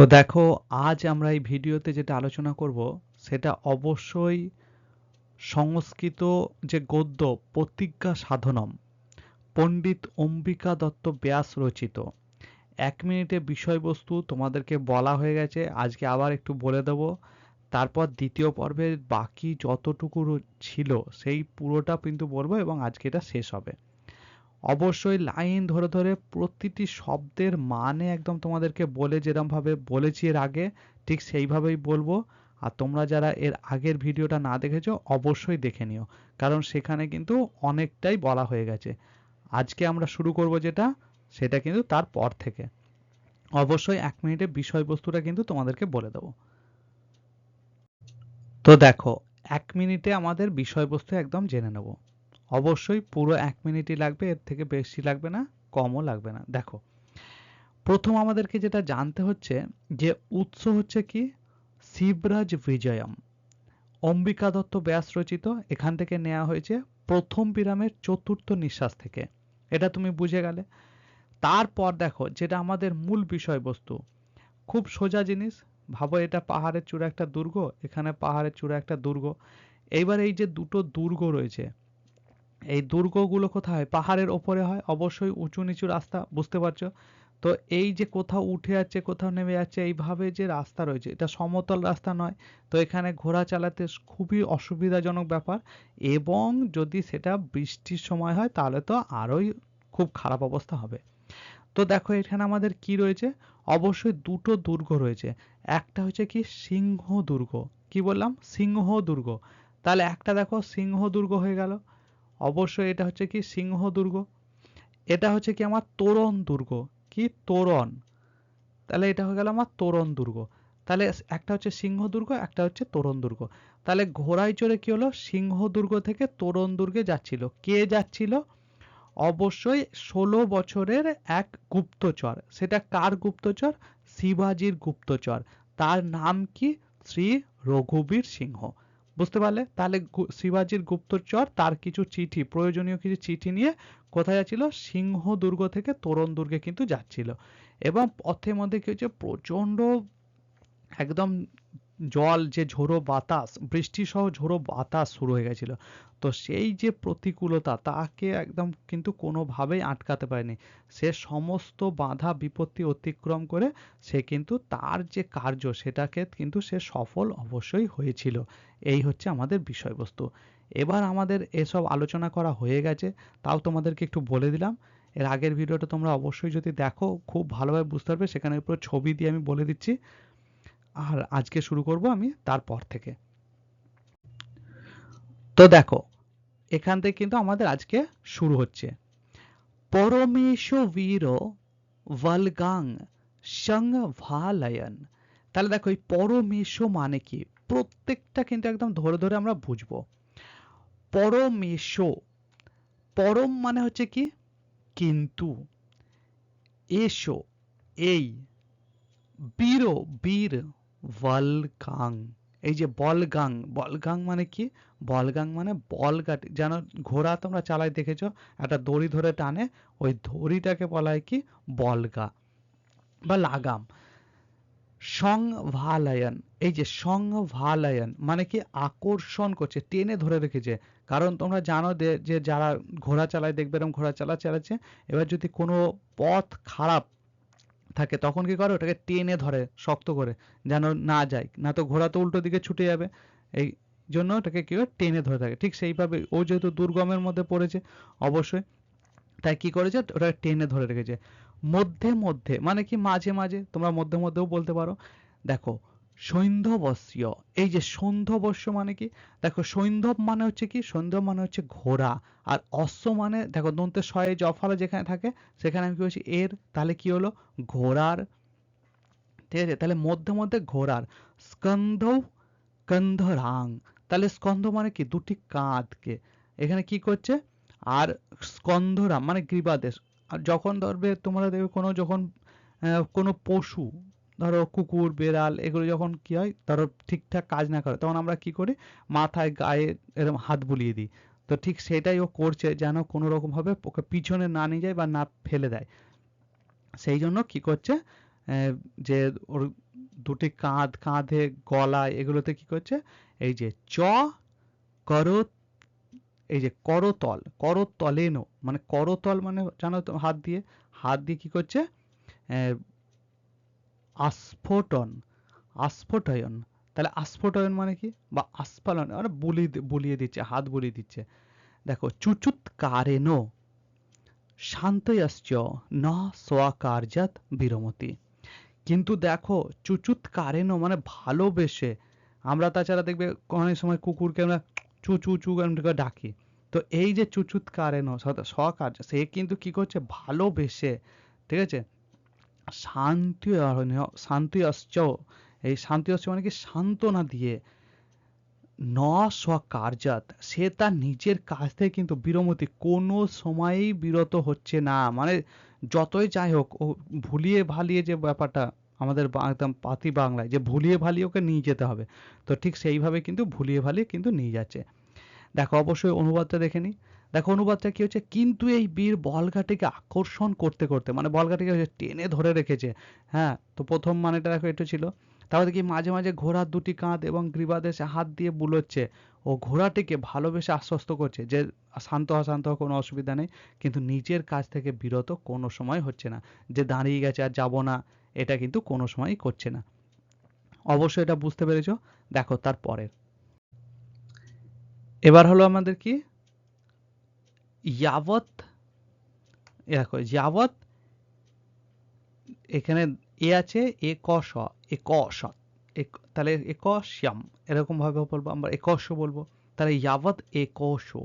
তো দেখো, আজ আমরা এই ভিডিওতে যেটা আলোচনা করব, সেটা অবশ্যই সংস্কৃত যে গদ্য প্রতিজ্ঞা সাধনম, পণ্ডিত অম্বিকা দত্ত ব্যাস রচিত। এক মিনিটে বিষয়বস্তু তোমাদেরকে বলা হয়ে গেছে, আজকে আবার একটু বলে দেব। তারপর দ্বিতীয় পর্বের বাকি যতটুকু ছিল, সেই পুরোটা কিন্তু বলব এবং আজকে এটা শেষ হবে। অবশ্যই লাইন ধরে ধরে প্রতিটি শব্দের মানে একদম তোমাদেরকে বলে যেরমভাবে বলেছি এর আগে, ঠিক সেইভাবেই বলব। আর তোমরা যারা এর আগের ভিডিওটা না দেখেছ, অবশ্যই দেখে নিও। কারণ সেখানে কিন্তু অনেকটাই বলা হয়ে গেছে। আজকে আমরা শুরু করব যেটা, সেটা কিন্তু তার পর থেকে। অবশ্যই এক মিনিটে বিষয়বস্তুটা কিন্তু তোমাদেরকে বলে দেবো। তো দেখো, এক মিনিটে আমাদের বিষয়বস্তু একদম জেনে নেব। অবশ্যই পুরো এক মিনিটই লাগবে, এর থেকে বেশি লাগবে না, কমও লাগবে না। দেখো, প্রথম আমাদেরকে যেটা জানতে হচ্ছে যে উৎস হচ্ছে কি? শিবরাজ বিজয়ম। অম্বিকা দত্ত ব্যাস রচিত, এখান থেকে নেওয়া হয়েছে প্রথম বিরামের চতুর্থ নিঃশ্বাস থেকে। এটা তুমি বুঝে গেলে। তারপর দেখো, যেটা আমাদের মূল বিষয়বস্তু, খুব সোজা জিনিস, ভাবো এটা পাহাড়ের চূড়া একটা দুর্গ, এখানে পাহাড়ের চূড়া একটা দুর্গ। এইবার এই যে দুটো দুর্গ রয়েছে এই দুর্গগুলো কোথায়? পাহাড়ের ওপরে হয়? অবশ্যই উঁচু নিচু রাস্তা, বুঝতে পারছ? তো এই যে কোথাও উঠে যাচ্ছে, কোথাও নেমে যাচ্ছে, এইভাবে যে রাস্তা রয়েছে, এটা সমতল রাস্তা নয়। তো এখানে ঘোড়া চালাতে খুবই অসুবিধাজনক ব্যাপার এবং যদি সেটা বৃষ্টির সময় হয়, তাহলে তো আরোই খুব খারাপ অবস্থা হবে। তো দেখো এখানে আমাদের কি রয়েছে? অবশ্যই দুটো দুর্গ রয়েছে। একটা হচ্ছে কি সিংহ দুর্গ কি বললাম? সিংহ দুর্গ তাহলে একটা দেখো সিংহ দুর্গ হয়ে গেল। অবশ্যই এটা হচ্ছে কি সিংহ দুর্গ। এটা হচ্ছে কি আমার তোরণ দুর্গ। কি তোরণ? তাহলে এটা হয়ে গেল আমার তোরণ দুর্গ। তাহলে একটা হচ্ছে সিংহ দুর্গ, একটা হচ্ছে তোরণ দুর্গ। তাহলে ঘোড়ায় চড়ে কি হলো? সিংহ দুর্গ থেকে তোরণ দুর্গে যাচ্ছিল। কে যাচ্ছিল? অবশ্যই ষোলো বছরের এক গুপ্তচর। সেটা কার গুপ্তচর? শিবাজির গুপ্তচর। তার নাম কি? শ্রী রঘুবীর সিংহ। বুঝতে পারলে? তাহলে শিবাজির গুপ্তচর, তার কিছু চিঠি, প্রয়োজনীয় কিছু চিঠি নিয়ে কোথায় যাচ্ছিল? সিংহ দুর্গ থেকে তোরণ দুর্গে কিন্তু যাচ্ছিল। এবং পথের মধ্যে কি হচ্ছে প্রচণ্ড একদম জল, যে ঝোড়ো বাতাস বৃষ্টি সহ ঝোড়ো বাতাস শুরু হয়ে গেছিল। তো সেই যে প্রতিকূলতা, তাকে একদম কিন্তু কোনোভাবেই আটকাতে পারেনি। সে সমস্ত বাধা, বিপত্তি অতিক্রম করে সে কিন্তু তার যে কার্য, সেটাকে কিন্তু সে সফল অবশ্যই হয়েছিল। এই হচ্ছে আমাদের বিষয়বস্তু। এবার আমাদের এসব আলোচনা করা হয়ে গেছে, তাও তোমাদেরকে একটু বলে দিলাম। এর আগের ভিডিওটা তোমরা অবশ্যই যদি দেখো, খুব ভালোভাবে বুঝতে পারবে, সেখানে পুরো ছবি দিয়ে আমি বলে দিচ্ছি। আর আজকে শুরু করব আমি তারপর থেকে। তো দেখো, এখান থেকে কিন্তু আমাদের আজকে শুরু হচ্ছে। পরমেশ বীর ভলগাং সং ভালয়ন। তাহলে দেখো, এই পরমেশ মানে কি? প্রত্যেকটা কিন্তু একদম ধরে ধরে আমরা বুঝব। পরমেশ, পরম মানে হচ্ছে কি? কিন্তু, এসো, এই, বীর বীর। ওয়ালগাং এই যে বলগাং বলগাং মানে কি? বলগাং মানে বলগাটি। যেন ঘোড়া তোমরা চালায় দেখেছ, একটা দড়ি ধরে টানে, ওই দড়িটাকে বলা হয় কি? বলগা বা লাগাম। সং ভালায়ন এই যে সং ভালায়ন মানে কি? আকর্ষণ করছে, টেনে ধরে রেখেছে। কারণ তোমরা জানো যে যারা ঘোড়া চালায়, দেখবে এরকম ঘোড়া চালা, চালাচ্ছে। এবার যদি কোনো পথ খারাপ থাকে, তখন কি করে? ওটাকে টেনে ধরে, শক্ত করে, যেন না যায়। না তো ঘোড়া তো উল্টো দিকে ছুটে যাবে। এই জন্য ওটাকে কি টেনে ধরে থাকে। ঠিক সেইভাবে ও যেহেতু দুর্গমের মধ্যে পড়েছে, অবশ্যই তাই কি করেছে? ওটাকে টেনে ধরে রেখেছে। মধ্যে মধ্যে মানে কি মাঝে মাঝে, তোমরা মধ্যে মধ্যেও বলতে পারো। দেখো সৈন্ধবস্য। এই যে সৈন্ধবস্য মানে কি? দেখো, সৈন্ধব মানে হচ্ছে কি? সৈন্ধব মানে হচ্ছে ঘোড়া। আর অশ্ব মানে দেখো দন্তের শয়ে জফালা যেখানে থাকে, সেখানে আমি কি বলছি? এর তাহলে কি হলো? ঘোড়ার। ঠিক আছে? তাহলে মধ্যে মধ্যে ঘোড়ার। স্কন্ধ কন্ধরাং। তাহলে স্কন্ধ মানে কি? দুটি কাঁধকে। এখানে কি করছে? আর স্কন্ধরাম মানে গ্রীবাদেশ আর যখন ধরবে, তোমরা দেখবে কোনো যখন কোনো পশু ধরো কুকুর, বেড়াল এগুলো যখন কি হয়, ধরো ঠিকঠাক কাজ না করে, তখন আমরা কি করি? মাথায়, গায়ে এরকম হাত বুলিয়ে দিই। তো ঠিক সেটাই ও করছে যেন কোনো রকম ভাবে ওকে পিছনে না নিয়ে যায় বা না ফেলে দেয়। সেই জন্য কি করছে? যে ওর দুটি কাঁধ, কাঁধে গলায় এগুলোতে কি করছে? এই যে চ, করো, এই যে করতল, করতলেনো মানে করতল মানে জানো তো, হাত দিয়ে হাত দিয়ে কি করছে? আস্ফোটন, আস্ফোটয়ন। তাহলে আস্ফোটয়ন মানে কি? বা আস্ফালন মানে বুলি বুলিয়ে দিচ্ছে, হাত বুলিয়ে দিচ্ছে। দেখো চুচুত কারেনো শান্তয়শ্চ, ন স্বকার্যাত বিরমতি। কিন্তু দেখো চুচুত কারেনো মানে ভালোবেসে। আমরা তাছাড়া দেখবে, অনেক সময় কুকুরকে আমরা চু চু ডাকি। তো এই যে চুচুত কারেনো সে কিন্তু কি করছে? ভালোবেসে, ঠিক আছে? শান্তি শান্তি অশ্চ এই শান্তি অশ্চ মানে কি সান্ত্বনা দিয়ে ন স্বকার্যাত সে তার নিজের কাজ থেকে কিন্তু বিরমতি, কোনো সময়ই বিরত হচ্ছে না। মানে যতই যাই হোক, ও ভুলিয়ে ভালিয়ে যে ব্যাপারটা আমাদের একদম পাতি বাংলায়, যে ভুলিয়ে ভালিয়ে ওকে নিয়ে যেতে হবে। তো ঠিক সেইভাবে কিন্তু ভুলিয়ে ভালিয়ে কিন্তু নিয়ে যাচ্ছে। দেখো, অবশ্যই অনুবাদটা দেখে নিই। দেখো অনুবাদটা কি হচ্ছে? কিন্তু এই বীর বলগাটিকে আকর্ষণ করতে করতে মানে বলগাটিকে হচ্ছে টেনে ধরে রেখেছে হ্যাঁ? তো প্রথম মানেটা দেখো এটা ছিল। তারপরে কি মাঝে মাঝে ঘোড়ার দুটি কাঁধ এবং গ্রীবাদেশে হাত দিয়ে বুলোচ্ছে ও ঘোড়াটিকে ভালোবেসে আশ্বস্ত করছে যে, শান্ত হ শান্ত হ, কোনো অসুবিধা নেই। কিন্তু নিজের কাজ থেকে বিরত কোনো সময় হচ্ছে না যে, দাঁড়িয়ে গেছে আর যাব না, এটা কিন্তু কোনো সময়ই করছে না। অবশ্যই এটা বুঝতে পেরেছ। দেখো তার পরের এবার হলো আমাদের কি? ইয়াবত এ দেখো যাবত এখানে এ আছে, এ ক স, এ ক স তাহলে একশ্যাম এরকম ভাবে বলব আমরা একশ বলব। তাহলে ইয়াবত একশ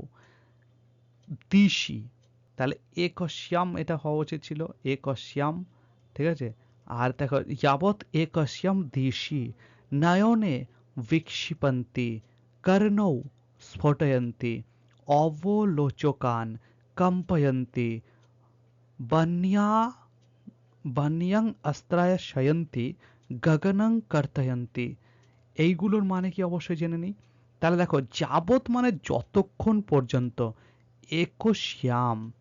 দিশি, তাহলে একশ্যাম এটা হওয়া উচিত ছিল একশ্যাম ঠিক আছে? আর দেখো, যাবৎ একশ্যাম দিশি, নয়নে বিক্ষিপন্তি কর্ণৌ, স্ফোটয়ন্তি অবলোচকান কম্পয়ন্তি বন্যা বন্যং অস্ত্রায় শয়ন্তি গগনং কর্তয়ন্তি এইগুলোর মানে কি অবশ্যই জেনে নিই? তাহলে দেখো যাবত মানে যতক্ষণ পর্যন্ত একশ্যাম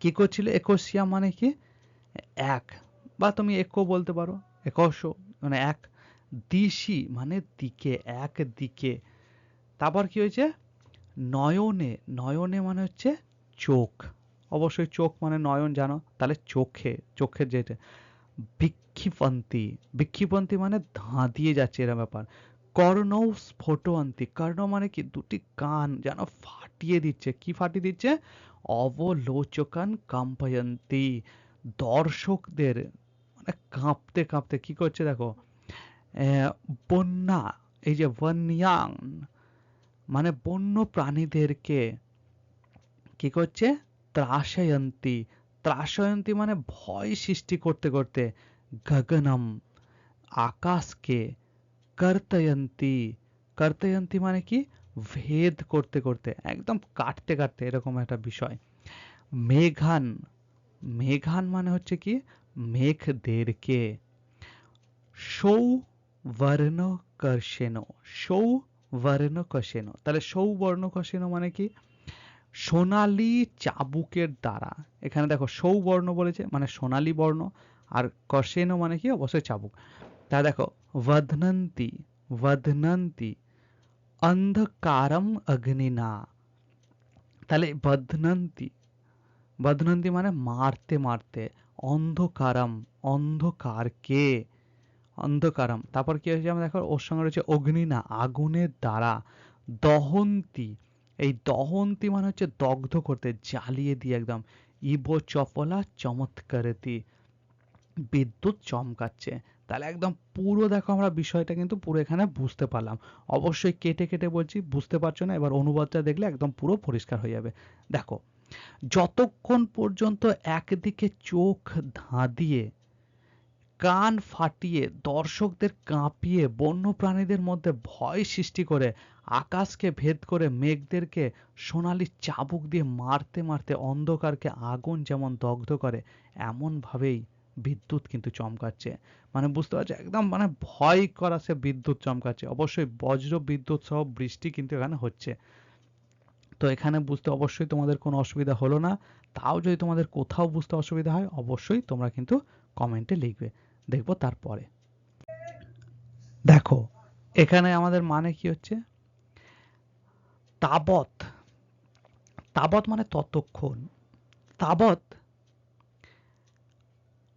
কি করছিল? একশ্যাম মানে কি? এক। বা তুমি একো বলতে পারো একশ মানে এক। দিশি মানে দিকে, এক দিকে। তারপর কি হয়েছে? নয়নে নয়নে মানে হচ্ছে চোখ। অবশ্যই চোখ মানে নয়ন, জানো? তাহলে চোখে চোখের যেটা। বিক্ষিপন্তি বিক্ষিপন্তি মানে ধাঁধিয়ে যাচ্ছে এরা ব্যাপার। কর্ণ স্ফোটন্তি কর্ণ মানে কি? দুটি কান যেন ফাটিয়ে দিচ্ছে। কি ফাটিয়ে দিচ্ছে? অবলোচকান কম্পয়ন্তি। দর্শকদের মানে কাঁপতে কাঁপতে কি করছে দেখো? বন্যা, এই যে বন্যাং মানে বন্য প্রাণীদেরকে কি করছে? ত্রাসয়ন্তী। ত্রাসয়ন্তী মানে ভয় সৃষ্টি করতে করতে গগনম, আকাশকে কর্তয়ন্তী। কর্তয়ন্তী মানে কি? ভেদ করতে করতে, একদম কাটতে কাটতে, এরকম একটা বিষয়। মেঘান মেঘান মানে হচ্ছে কি? মেঘদেরকে। সৌ বর্ণ কর্ষেন সৌ বর্ণ কষেন তাহলে সৌবর্ণ কষেন মানে কি সোনালী চাবুকের দ্বারা এখানে দেখো সৌবর্ণ বলেছে মানে সোনালী বর্ণ আর কষেন মানে কি অবশ্যই চাবুক তা দেখো বধনন্তি বধনন্তি অন্ধকারম অগ্নিনা তাহলে বধনন্তি বধনন্তি মানে মারতে মারতে অন্ধকারম অন্ধকারকে অন্ধকারম। তারপর কি হয়েছে আমরা দেখো, ওর সঙ্গে রয়েছে অগ্নিনা আগুনের দ্বারা। দহন্তি। এই দহন্তি মানে হচ্ছে দগ্ধ করতে, জ্বালিয়ে দিয়ে একদম। ইবো চপলা চমৎকারতি। বিদ্যুৎ চমকাচ্ছে। তাহলে একদম পুরো দেখো আমরা বিষয়টা কিন্তু পুরো এখানে বুঝতে পারলাম। অবশ্যই কেটে কেটে বলছি, বুঝতে পারছ না? এবার অনুবাদটা দেখলে একদম পুরো পরিষ্কার হয়ে যাবে। দেখো, যতক্ষণ পর্যন্ত একদিকে চোখ ধাঁধিয়ে কান ফাটিয়ে, দর্শকদের কাঁপিয়ে বন্য প্রাণীদের মধ্যে ভয় সৃষ্টি করে, আকাশকে ভেদ করে মেঘদেরকে সোনালি চাবুক দিয়ে মারতে মারতে অন্ধকারকে আগুন যেমন দগ্ধ করে এমন ভাবেই বিদ্যুৎ কিন্তু চমকাচ্ছে। মানে বুঝতে পারছ? একদম মানে ভয় করা সে বিদ্যুৎ চমকাচ্ছে। অবশ্যই বজ্র বিদ্যুৎ সহ বৃষ্টি কিন্তু এখানে হচ্ছে। তো এখানে বুঝতে অবশ্যই তোমাদের কোনো অসুবিধা হলো না। তাও যদি তোমাদের কোথাও বুঝতে অসুবিধা হয়, অবশ্যই তোমরা কিন্তু কমেন্টে লিখবে। দেখব তারপরে। দেখো, এখানে আমাদের মানে কি হচ্ছে? তাবৎ। তাবৎ মানে ততক্ষণ। তাবৎ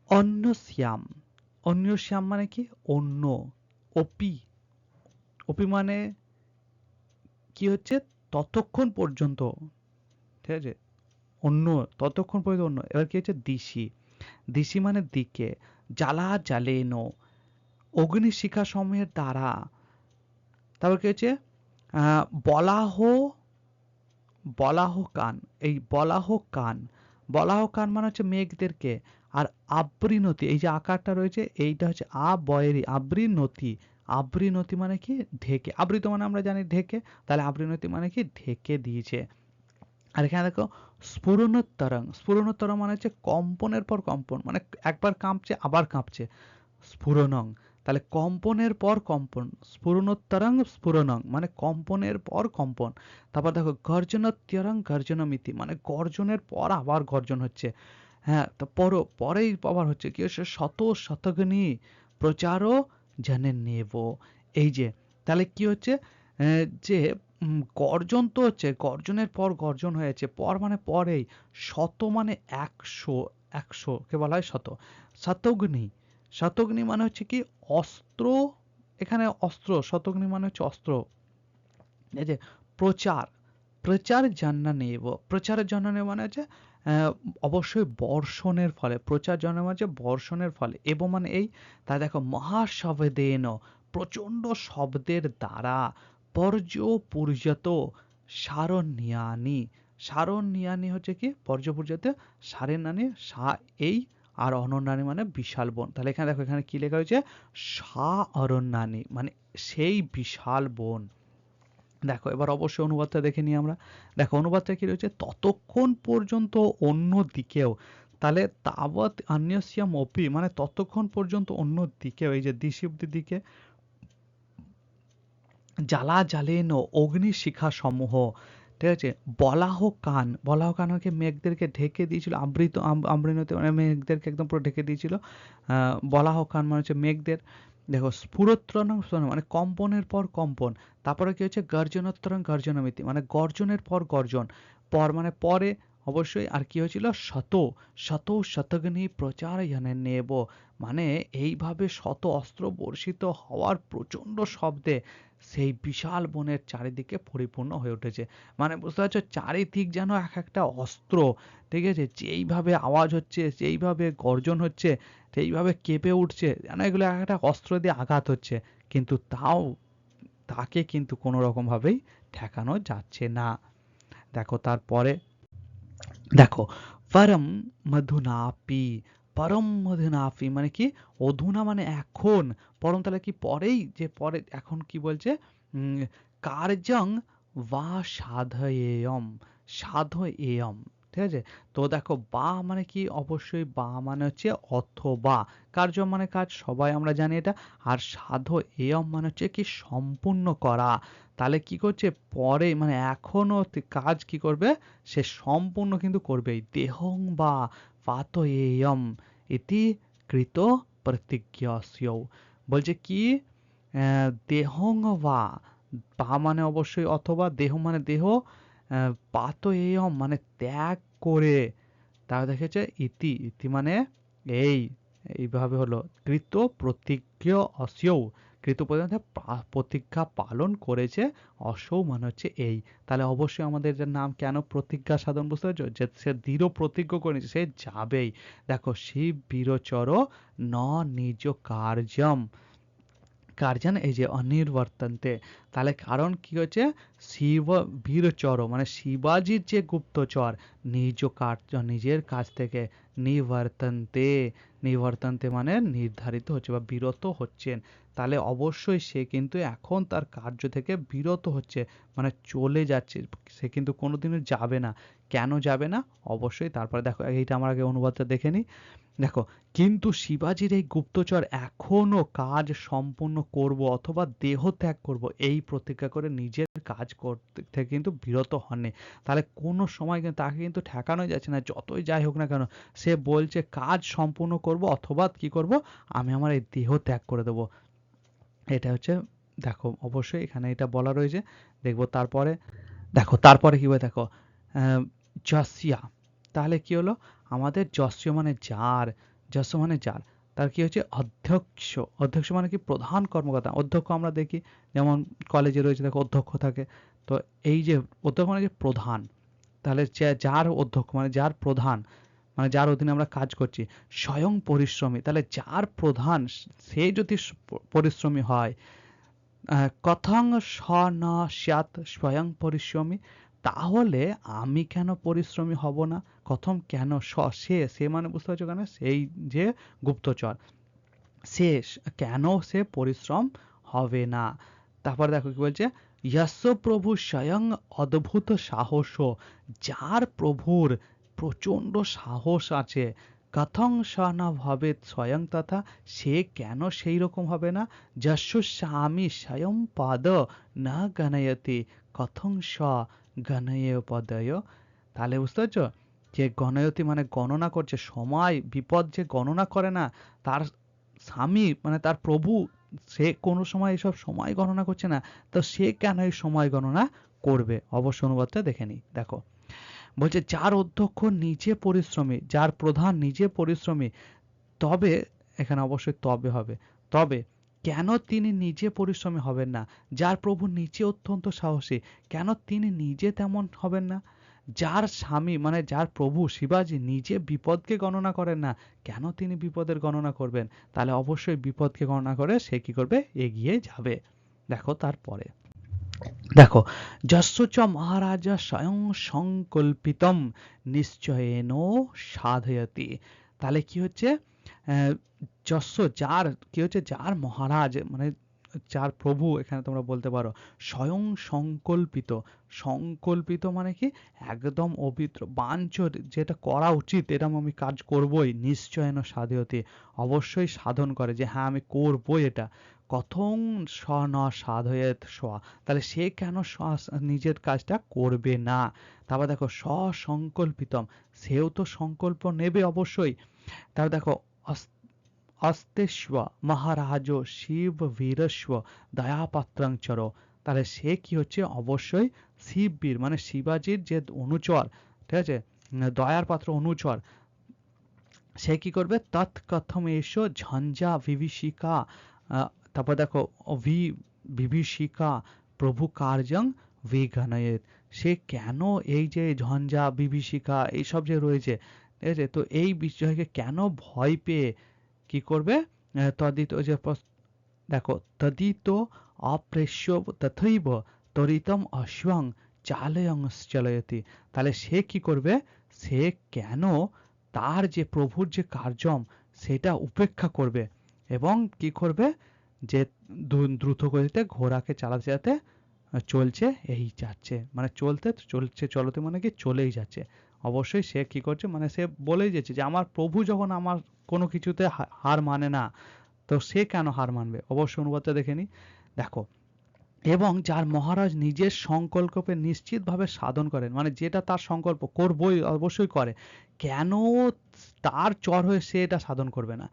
অন্য শ্যাম। অন্য শ্যাম মানে কি? অন্য। অপি। অপি মানে কি হচ্ছে? ততক্ষণ পর্যন্ত। ঠিক আছে? অন্য, ততক্ষণ পর্যন্ত অন্য। এবার কি হচ্ছে? দিশি। দিশি মানে দিকে জ্বালা জ্বালেনো অগ্নিশিখা সমূহের দ্বারা। তারপর কি হচ্ছে বলাহ বলাহ কান। এই বলাহ কান বলাহ কান মানে হচ্ছে মেঘদেরকে আর আবৃনতি এই যে আকারটা রয়েছে, এইটা হচ্ছে আ বয়েরি আবৃনতি আবৃনতি মানে কি? ঢেকে। আবৃত মানে আমরা জানি ঢেকে, তাহলে আবৃনতি মানে কি? ঢেকে দিয়েছে। আর এখানে দেখো, স্ফুরণোত্তরং। স্ফুরণোত্তরং মানে হচ্ছে কম্পনের পর কম্পন মানে একবার কাঁপছে, আবার কাঁপছে। স্ফুরণং। তাহলে কম্পনের পর কম্পন, স্ফুরণোত্তরং, স্ফুরণং মানে কম্পনের পর কম্পন। তারপর দেখো গর্জনোত্তরং গর্জনমিতি মানে গর্জনের পর আবার গর্জন হচ্ছে। হ্যাঁ তো পর, পরেই আবার হচ্ছে কি হচ্ছে, শত শতগ্নি প্রচারও জানে নেব এই যে, তাহলে কি হচ্ছে? যে গর্জন তো হচ্ছে, গর্জনের পর গর্জন হয়েছে, পর মানে পরেই, শত মানে একশো একশো, কে বলা হয় শত, শতগ্নি শতগ্নি মানে হচ্ছে কি অস্ত্র, এখানে অস্ত্র, শতগ্নি মানে হচ্ছে অস্ত্র, এই যে প্রচার প্রচার জন্য নেব প্রচারের জন্য নেব মানে হচ্ছে অবশ্যই বর্ষণের ফলে, প্রচার জন্য মানে হচ্ছে বর্ষণের ফলে, এবং মানে এই, তা দেখো মহাশব্দেন প্রচণ্ড শব্দের দ্বারা পর্য পূর্যত সারণ্যানি। সারণ্যানি হচ্ছে কি? পর্য পূর্যত সারেনানি, সা, এই আর অনন্যানি মানে বিশাল বন। তাহলে এখানে দেখো, এখানে কি লেখা হয়েছে? সা অরণ্যানি মানে সেই বিশাল বন। দেখো, এবার অবশ্যই অনুবাদটা দেখে নিই আমরা। দেখো, অনুবাদটা কি রয়েছে? ততক্ষণ পর্যন্ত অন্য দিকেও। তাহলে তাবৎ আন্যস্যাম অপি মানে ততক্ষণ পর্যন্ত অন্য দিকেও, এই যে দিশিব্দির দিকে জ্বালা জ্বালেন অগ্নিশিখা সমূহ ঠিক আছে? বলাহ কান বলাহ কান হচ্ছে মেঘদেরকে ঢেকে দিয়েছিল, আবৃত আবৃণতে মানে মেঘদেরকে একদম পুরো ঢেকে দিয়েছিল। বলাহ কান মানে হচ্ছে মেঘদের, দেখো স্ফুরোত্তরণ মানে কম্পনের পর কম্পন, তারপরে কি হচ্ছে গর্জনোত্তরণ, গর্জনমিতি মানে গর্জনের পর গর্জন, পর মানে পরে অবশ্যই আর কি হয়েছিল? শত শত শতগ্নি প্রচার জানে নেব। মানে এইভাবে শত অস্ত্র বর্ষিত হওয়ার প্রচণ্ড শব্দে সেই বিশাল বনের চারিদিকে পরিপূর্ণ হয়ে উঠেছে। মানে বুঝতে পারছ? চারিদিক যেন এক একটা অস্ত্র, ঠিক আছে? যেইভাবে আওয়াজ হচ্ছে, যেইভাবে গর্জন হচ্ছে সেইভাবে কেঁপে উঠছে, যেন এগুলো এক একটা অস্ত্র দিয়ে আঘাত হচ্ছে। কিন্তু তাও, তাকে কিন্তু কোনো রকম ভাবেই ঠেকানো যাচ্ছে না। দেখো, তারপরে দেখো, পরম মধুনাপি পরম মধুনাপি মানে কি? অধুনা মানে এখন। পরম তাহলে কি পরেই? যে পরে, এখন কি বলছে? কার্যং বা সাধয়েয়ম সাধয়েয়ম। ঠিক আছে? তো দেখো, বা মানে কি? অবশ্যই বা মানে হচ্ছে অথবা। কার্য মানে কাজ? সবাই আমরা জানি এটা। আর সাধ এয়ম মানে হচ্ছে কি? সম্পূর্ণ করা। তাহলে কি করছে? পরে মানে এখনও কাজ কি করবে? সে সম্পূর্ণ কিন্তু করবেই দেহং বা পাত এয়ম। ইতি কৃত প্রতিজ্ঞস্য। বলছে কি? দেহং বা। বা মানে অবশ্যই অথবা। দেহ মানে দেহ। আহ, পাত এয়ম মানে ত্যাগ করে তারা দেখেছে ইতি ইতি মানে এই এইভাবে হলো। কৃত প্রতিজ্ঞ অস্যৌ কৃত প্রতিজ্ঞা পালন করেছে অসৌ মানে হচ্ছে এই। তাহলে অবশ্যই আমাদের যে নাম কেন প্রতিজ্ঞা সাধন বুঝতে পারছ? যে সে দৃঢ় প্রতিজ্ঞ করেছে সে যাবেই। দেখো শিব বীরচর ন নিজ কার্যম। কার্যন এই যে অনির্বর্তন্তে তাহলে কারণ কি হচ্ছে শিব বীরচর মানে শিবাজির যে গুপ্তচর নিজ কার্য, নিজের কাজ থেকে নিবর্তন্তে নিবর্তন্তে মানে নির্ধারিত হচ্ছে বা বিরত হচ্ছেন। তাহলে অবশ্যই সে কিন্তু এখন তার কার্য থেকে বিরত হচ্ছে মানে চলে যাচ্ছে, সে কিন্তু কোনোদিনও যাবে না। কেন যাবে না? অবশ্যই তারপরে দেখো, এইটা আমার আগে অনুবাদটা দেখে নিই দেখো, কিন্তু শিবাজির এই গুপ্তচর এখনও কাজ সম্পূর্ণ করব অথবা দেহ ত্যাগ করব, এই এই প্রতিজ্ঞা করে নিজের কাজ করতে থেকে কিন্তু বিরত হননি। তাহলে কোনো সময় কিন্তু তাকে কিন্তু ঠেকানো যাচ্ছে না। যতই যাই হোক না কেন, সে বলছে, কাজ সম্পূর্ণ করব অথবা কি করব? আমি আমার এই দেহ ত্যাগ করে দেবো। এটা হচ্ছে, দেখো, অবশ্যই এখানে এটা বলা রয়েছে। দেখব তারপরে, দেখো, তারপরে কি বলে, দেখো জসিয়া তাহলে কি হলো? আমাদের যস্য মানে যার যস্য মানে যার। তার কি হচ্ছে? অধ্যক্ষ। অধ্যক্ষ মানে কি? প্রধান কর্মকর্তা। অধ্যক্ষ আমরা দেখি, যেমন কলেজে রয়েছে, দেখো অধ্যক্ষ থাকে। তো এই যে অধ্যক্ষ মানে যে প্রধান। তাহলে যার অধ্যক্ষ মানে যার প্রধান মানে যার অধীনে আমরা কাজ করছি, স্বয়ং পরিশ্রমী। তাহলে যার প্রধান, সে যদি পরিশ্রমী হয় কথং স ন স্যাত স্বয়ং পরিশ্রমী। তাহলে আমি কেন পরিশ্রমী হব না? কথম কেন স, সে সে মানে বুঝতে পারছ কেন? সেই যে গুপ্তচর, সে কেন সে পরিশ্রম হবে না? তারপর দেখো কি বলছে যশ প্রভু স্বয়ং অদ্ভুত সাহস, যার প্রভুর প্রচণ্ড সাহস আছে। কথং না ভাবে স্বয়ং তথা, সে কেন সেই রকম হবে না? যশ স্বামী স্বয়ং পদ না গণয়তি কথং স গণয় পদয়। তাহলে বুঝতে পারছ? যে গণয়তি মানে গণনা করছে, সময়, বিপদ যে গণনা করে না, তার স্বামী মানে তার প্রভু, সে কোনো সময় এসব সময় গণনা করছে না, তো সে কেন এই সময় গণনা করবে? অবশ্য অনুবাদটা দেখে নি দেখো। বলছে, যার অধ্যক্ষ নিজে পরিশ্রমী, যার প্রধান নিজে পরিশ্রমী, তবে এখানে অবশ্যই তবে হবে, তবে কেন তিনি নিজে পরিশ্রমী হবেন না? যার প্রভু নিজে অত্যন্ত সাহসী, কেন তিনি নিজে তেমন হবেন না? যার স্বামী মানে যার প্রভু শিবাজি নিজে বিপদকে গণনা করেন না, কেন তিনি বিপদের গণনা করবেন? তাহলে অবশ্যই বিপদকে গণনা করে সে কি করবে? এগিয়ে যাবে। দেখো তারপরে। দেখো, যশ্চ মহারাজা স্বয়ং সংকল্পিতম, নিশ্চয়েন সাধয়তি। তাহলে কি হচ্ছে? যশ্য যার, কি হচ্ছে? যার মহারাজ মানে যার প্রভু, এখানে তোমরা বলতে পারো, স্বয়ং সংকল্পিত। সংকল্পিত মানে কি? একদম অবিত্র বাঞ্চ যেটা করা উচিত এরকম আমি কাজ করবই, নিশ্চয়ন সাধয়তি। অবশ্যই সাধন করে যে হ্যাঁ আমি করবই এটা। কথং স ন সাধয়েত সোয়া তাহলে সে কেন স নিজের কাজটা করবে না? তারপর দেখো স্বসংকল্পিতম সেও তো সংকল্প নেবে অবশ্যই। তারপর দেখো অস্তেস্ব মহারাজ শিব বীরস্ব দয়াপাত্রাং চর। তাহলে সে কি হচ্ছে? অবশ্যই শিব বীর মানে শিবাজির যে অনুচর, ঠিক আছে? দয়ার পাত্র অনুচর। সে কি করবে? তৎকথম এসো ঝঞ্ঝা বিভীষিকা তারপর দেখো ভি বিভীষিকা প্রভু কার্যং বিঘনয়েত সে কেন এই যে ঝঞ্ঝা, বিভীষিকা, এইসব যে রয়েছে, ঠিক আছে? তো এই বিষয়কে কেন ভয় পেয়ে কি করবে? তদিত যে দেখো তদিত অপ্রেষ্য তথৈব তরিতম অশ্বং চালয়ং চালয়তি। তাহলে সে কি করবে? সে কেন তার যে প্রভুর যে কার্যম, সেটা উপেক্ষা করবে এবং কি করবে? যে দ্রুত গতিতে ঘোড়াকে চালাতে চালাতে চলছে, এই যাচ্ছে। মানে চলতে চলছে, চলতে মানে কি চলেই যাচ্ছে। অবশ্যই সে কি করছে মানে সে বলেই যাচ্ছে যে, আমার প্রভু যখন আমার কোনো কিছুতে হার মানে না, তো সে কেন হার মানবে? অবশ্য অনুবাদটা দেখে নি দেখো, এবং যার মহারাজ নিজের সংকল্পে নিশ্চিতভাবে সাধন করেন মানে যেটা তার সংকল্প করবই, অবশ্যই করে, কেন তার চর হয়ে সে এটা সাধন করবে না?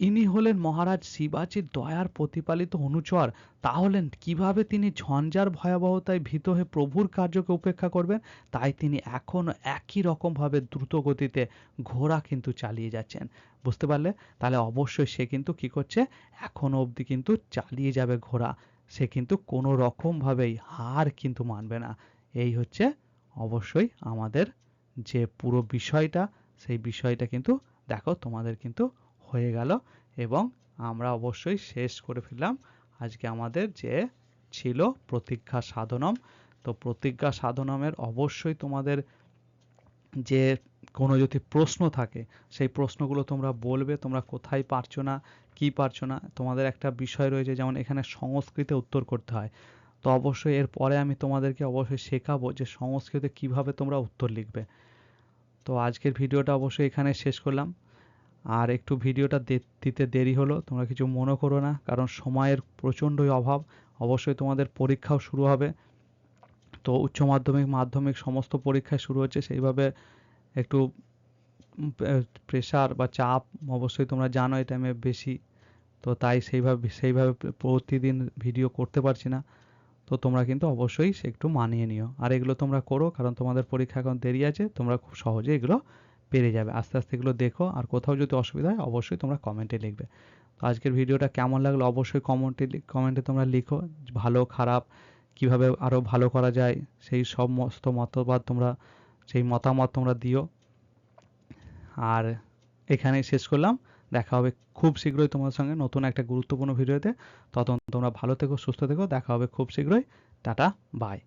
ইনি হলেন মহারাজ শিবাজির দয়ার প্রতিপালিত অনুচর। তাহলে কীভাবে তিনি ঝঞ্ঝার ভয়াবহতায় ভীত হয়ে প্রভুর কার্যকে উপেক্ষা করবেন? তাই তিনি এখনও একই রকমভাবে দ্রুত গতিতে ঘোড়া কিন্তু চালিয়ে যাচ্ছেন। বুঝতে পারলে? তাহলে অবশ্যই সে কিন্তু কি করছে? এখনও অবধি কিন্তু চালিয়ে যাবে ঘোড়া। সে কিন্তু কোনো রকমভাবেই হার কিন্তু মানবে না। এই হচ্ছে অবশ্যই আমাদের যে পুরো বিষয়টা, সেই বিষয়টা কিন্তু দেখো তোমাদের কিন্তু হয়ে গেল এবং আমরা অবশ্যই শেষ করে ফেললাম। আজকে আমাদের যে ছিল প্রতিজ্ঞা সাধনম। তো প্রতিজ্ঞা সাধনমের অবশ্যই তোমাদের যে কোনো যদি প্রশ্ন থাকে, সেই প্রশ্নগুলো তোমরা বলবে, তোমরা কোথায় পারছ না, কি পারছ না, তোমাদের একটা বিষয় রয়েছে যেমন এখানে সংস্কৃতে উত্তর করতে হয়। তো অবশ্যই এর পরে আমি তোমাদেরকে অবশ্যই শেখাবো যে সংস্কৃতে কীভাবে তোমরা উত্তর লিখবে। তো আজকের ভিডিওটা অবশ্যই এখানে শেষ করলাম। আর একটু ভিডিওটা দিতে দেরি হলো, তোমরা কিছু মনে করো না, কারণ সময়ের প্রচণ্ডই অভাব। অবশ্যই তোমাদের পরীক্ষাও শুরু হবে। তো উচ্চ মাধ্যমিক মাধ্যমিক সমস্ত পরীক্ষা শুরু হচ্ছে, সেইভাবে একটু প্রেশার বা চাপ অবশ্যই তোমরা জানো, এই টাইমে বেশি। তো তাই সেইভাবে সেইভাবে প্রতিদিন ভিডিও করতে পারছি না। তো তোমরা কিন্তু অবশ্যই সে একটু মানিয়ে নিও। আর এগুলো তোমরা করো, কারণ তোমাদের পরীক্ষা এখন দেরি আছে, তোমরা খুব সহজে এগুলো পেরে যাবে। আস্তে আস্তে এগুলো দেখো আর কোথাও যদি অসুবিধা হয় অবশ্যই তোমরা কমেন্টে লিখবে। তো আজকের ভিডিওটা কেমন লাগল অবশ্যই কমেন্টে কমেন্টে তোমরা লিখো ভালো, খারাপ, কীভাবে আরও ভালো করা যায়, সেই সমস্ত মতবাদ তোমরা, সেই মতামত তোমরা দিও। আর এখানেই শেষ করলাম। দেখা হবে খুব শীঘ্রই তোমার সঙ্গে নতুন একটা গুরুত্বপূর্ণ ভিডিওতে। ততক্ষণ তোমরা ভালো থেকো, সুস্থ থেকো। দেখা হবে খুব শীঘ্রই। Tata bye